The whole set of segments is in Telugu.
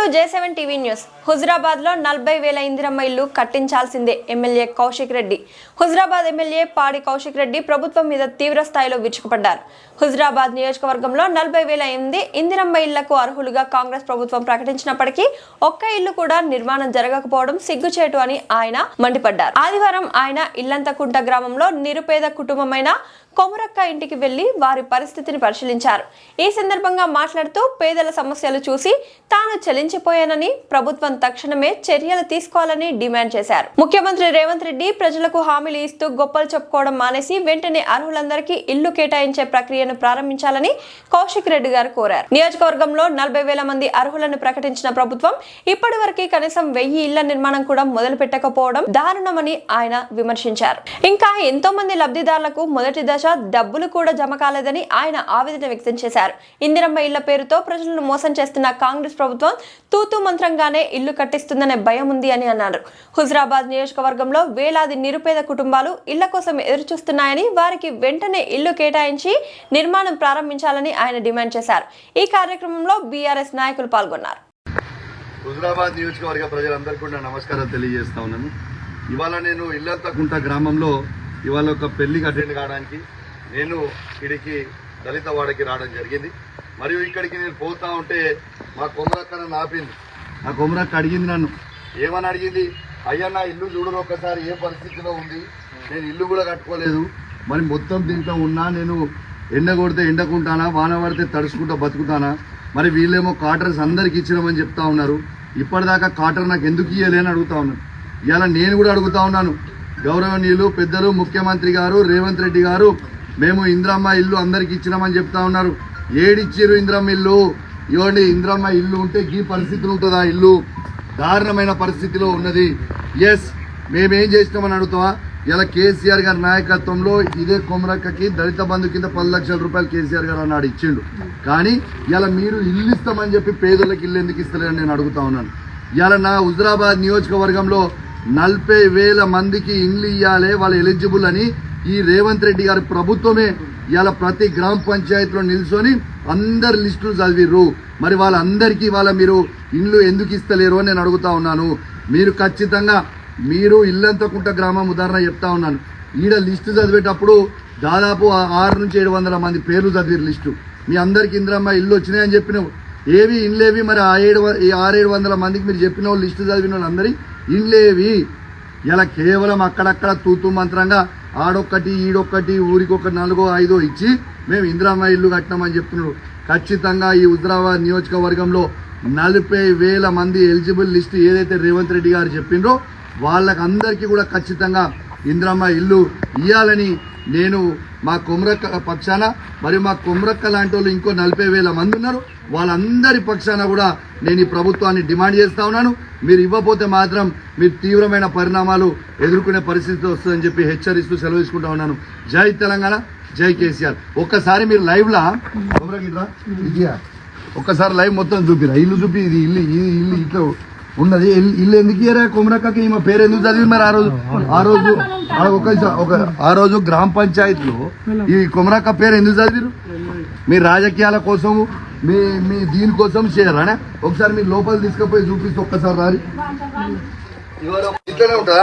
To J seven TV news. హుజరాబాద్లో నలభై వేల ఇందిరమ్మ ఇల్లు కట్టించాల్సిందే ఎమ్మెల్యే కౌశిక్ రెడ్డి. హుజరాబాద్ ఎమ్మెల్యే పాడి కౌశిక్ రెడ్డి ప్రభుత్వం మీద తీవ్ర స్థాయిలో విరుచుకుపడ్డారు. హుజరాబాద్ నియోజకవర్గంలో నలభై వేల ఎనిమిది ఇందిరమ్మ ఇళ్ళకు అర్హులుగా కాంగ్రెస్ ప్రభుత్వం ప్రకటించినప్పటికీ ఒక్క ఇల్లు కూడా నిర్మాణం జరగకపోవడం సిగ్గుచేటు అని ఆయన మండిపడ్డారు. ఆదివారం ఆయన ఇల్లంతకుంట గ్రామంలో నిరుపేద కుటుంబమైన కొమరక్క ఇంటికి వెళ్ళి వారి పరిస్థితిని పరిశీలించారు. ఈ సందర్భంగా మాట్లాడుతూ పేదల సమస్యలు చూసి తాను చలించిపోయానని ప్రభుత్వం తక్షణమే చర్యలు తీసుకోవాలని డిమాండ్ చేశారు. ముఖ్యమంత్రి రేవంత్ రెడ్డి ప్రజలకు హామీలు ఇస్తూ గొప్పలు చెప్పుకోవడం మానేసి వెంటనే అర్హులందరికీ ఇల్లు కేటాయించే ప్రక్రియను ప్రారంభించాలని కౌశిక్ రెడ్డి గారు కోరారు. నియోజకవర్గంలో నలభై వేల మంది అర్హులను ప్రకటించిన ప్రభుత్వం ఇప్పటి వరకు కనీసం వెయ్యి ఇళ్ళ నిర్మాణం కూడా మొదలు పెట్టకపోవడం దారుణమని ఆయన విమర్శించారు. ఇంకా ఎంతో మంది లబ్ధిదారులకు మొదటి దశ డబ్బులు కూడా జమ కాలేదని ఆయన ఆవేదన వ్యక్తం చేశారు. ఇందిరమ్మ ఇళ్ళ పేరుతో ప్రజలను మోసం చేస్తున్న కాంగ్రెస్ ప్రభుత్వం తూతు మంత్రంగానే ఇల్లు కట్టిస్తుందనే భయం ఉంది అని అన్నారు. హుజరాబాద్ నియోజకవర్గంలో వేలాది నిరుపేద కుటుంబాలు ఇళ్ళ కోసం ఎదురుచూస్తున్నాయని వారికి వెంటనే ఇల్లు కేటాయించి నిర్మాణం ప్రారంభించాలని ఆయన డిమాండ్ చేశారు. ఈ కార్యక్రమంలో బీఆర్ఎస్ నాయకులు పాల్గొన్నారు. హుజరాబాద్ నియోజకవర్గ ప్రజలందరికీ కూడా నమస్కారం తెలియజేస్తా ఉన్నాను. ఇవాళ నేను ఇల్లంతకుంట గ్రామంలో ఇవాళ ఒక పెళ్ళికి అటెండ్ కావడానికి నేను ఇక్కడికి దళిత వాడకి రావడం జరిగింది. మరియు ఇక్కడికి నేను పోతా ఉంటే మా కొమరక్క ఆపింది ఆ కొమరక్క అడిగింది నన్ను. ఏమని అడిగింది? అయ్యా నా ఇల్లు చూడరు ఒక్కసారి ఏ పరిస్థితిలో ఉంది? నేను ఇల్లు కూడా కట్టుకోలేదు. మరి మొత్తం దీంట్లో ఉన్నా నేను ఎండ కొడితే ఎండకుంటానా వాన పడితే తడుచుకుంటా బతుకుతానా? మరి వీళ్ళేమో కాటర్స్ అందరికి ఇచ్చినామని చెప్తా ఉన్నారు. ఇప్పటిదాకా కాటర్ నాకు ఎందుకు ఇయ్యలే అని అడుగుతా ఉన్నాను ఇవాళ నేను కూడా అడుగుతా ఉన్నాను. గౌరవనీయులు పెద్దలు ముఖ్యమంత్రి గారు రేవంత్ రెడ్డి గారు మేము ఇంద్రమ్మ ఇల్లు అందరికి ఇచ్చినామని చెప్తా ఉన్నారు. ఏడిచ్చిర్రు ఇంద్రమ్మ ఇల్లు? ఇవ్వండి ఇంద్రమ్మ ఇల్లు ఉంటే ఈ పరిస్థితులు ఉంటుందా? ఇల్లు దారుణమైన పరిస్థితిలో ఉన్నది. ఎస్ మేమేం చేసినామని అడుగుతావా? ఇలా కేసీఆర్ గారి నాయకత్వంలో ఇదే కొమరక్కకి దళిత బంధు కింద పది లక్షల రూపాయలు కేసీఆర్ గారు అన్నాడు ఇచ్చిండు. కానీ ఇలా మీరు ఇల్లు ఇస్తామని చెప్పి పేదలకు ఇల్లు ఎందుకు ఇస్తలేరని నేను అడుగుతా ఉన్నాను. ఇలా నా హుజరాబాద్ నియోజకవర్గంలో నలభై వేల మందికి ఇండ్లు ఇవ్వాలి వాళ్ళు ఎలిజిబుల్ అని ఈ రేవంత్ రెడ్డి గారి ప్రభుత్వమే ఇలా ప్రతి గ్రామ పంచాయతీలో నిల్చొని అందరు లిస్టులు చదివిర్రు. మరి వాళ్ళందరికీ వాళ్ళ మీరు ఇండ్లు ఎందుకు ఇస్తలేరు అని నేను అడుగుతా ఉన్నాను. మీరు ఖచ్చితంగా మీరు ఇల్లంతకుంట గ్రామం ఉదాహరణ చెప్తా ఉన్నాను. ఈడ లిస్టు చదివేటప్పుడు దాదాపు ఆరు నుంచి ఏడు వందల మంది పేర్లు చదివిరు లిస్టు. మీ అందరికి ఇంద్రమ్మ ఇల్లు వచ్చినాయని చెప్పినావు. ఏవి ఇండ్లేవి మరి ఆ ఏడు ఈ ఆరేడు వందల మందికి మీరు చెప్పిన వాళ్ళు లిస్టు చదివిన వాళ్ళందరి ఇండ్లేవి. ఇలా కేవలం అక్కడక్కడ తూతు మంత్రంగా ఆడొక్కటి ఈడొక్కటి ఊరికొక నాలుగో ఐదో ఇచ్చి మేము ఇందిరామ్మ ఇల్లు కట్టినామని చెప్తున్నారు. ఖచ్చితంగా ఈ హుజరాబాద్ నియోజకవర్గంలో నలభై వేల మంది ఎలిజిబుల్ లిస్ట్ ఏదైతే రేవంత్ రెడ్డి గారు చెప్పిండ్రో వాళ్ళకందరికీ కూడా ఖచ్చితంగా ఇందిరమ్మ ఇల్లు ఇవ్వాలని నేను మా కొమరక్క పక్షాన మరియు మా కొమరక్క లాంటి వాళ్ళు ఇంకో నలభై వేల మంది ఉన్నారు. వాళ్ళందరి పక్షాన కూడా నేను ఈ ప్రభుత్వాన్ని డిమాండ్ చేస్తా ఉన్నాను. మీరు ఇవ్వకపోతే మాత్రం మీరు తీవ్రమైన పరిణామాలు ఎదుర్కొనే పరిస్థితి వస్తుందని చెప్పి హెచ్చరిస్తూ సెలవు తీసుకుంటా ఉన్నాను. జై తెలంగాణ జై కేసీఆర్. ఒక్కసారి మీరు లైవ్లా? ఇదియా? ఒక్కసారి లైవ్ మొత్తం చూపిరా. ఇల్లు చూపి ఇది ఇల్లు ఇది ఇల్లు ఇట్లా ఉన్నది. ఇల్లు- ఎందుకు ఇయ్యరా కొమరక్కకి ఈమె పేరు ఎందుకు చదివి మరి ఆ రోజు? ఆ రోజు ఆ ఒక ఒక ఆ రోజు గ్రామ పంచాయతీలో ఈ కొమరక్క పేరు ఎందుకు చదివిరు? మీ రాజకీయాల కోసం మీ మీ దీనికోసం చేయాలనే ఒకసారి మీరు లోపల తీసుకుపోయి చూపిస్తే ఒక్కసారి రారి. ఇట్లానే ఉంటుందా?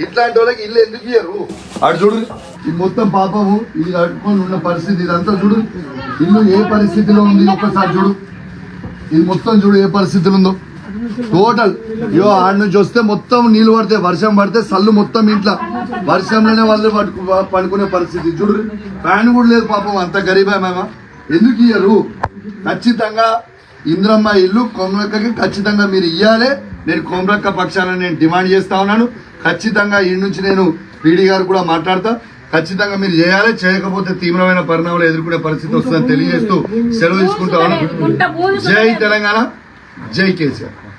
ఇట్లాంటి వాళ్ళకి ఇల్లు ఎందుకు ఇయ్యరు? అటు చూడు ఇది మొత్తం పాపము ఇది కట్టుకొని ఉన్న పరిస్థితి ఇదంతా చూడు. ఇల్లు ఏ పరిస్థితిలో ఉంది? ఒక్కసారి చూడు. ఇది మొత్తం చూడు ఏ పరిస్థితిలో ఉందో. టోటల్ ఇయో ఆడ నుంచి వస్తే మొత్తం నీళ్ళు పడితే వర్షం పడితే సల్లు మొత్తం ఇంట్లో. వర్షంలోనే వాళ్ళు పట్టుకు పడుకునే పరిస్థితి. చూడు ఫ్యాన్ కూడా లేదు పాపం అంత గరీబా మేము. ఎందుకు ఇయ్యరు? ఖచ్చితంగా ఇంద్రమ్మ ఇల్లు కొమరక్కకి ఖచ్చితంగా మీరు ఇయ్యాలి. నేను కొమరక్క పక్షాన నేను డిమాండ్ చేస్తా ఉన్నాను. ఖచ్చితంగా ఈ నుంచి నేను పీడీ గారు కూడా మాట్లాడతా. ఖచ్చితంగా మీరు చేయాలి. చేయకపోతే తీవ్రమైన పరిణామాలు ఎదుర్కొనే పరిస్థితి వస్తుందని తెలియజేస్తూ సెలవు తీసుకుంటా జై తెలంగాణ. జై కేసీఆర్.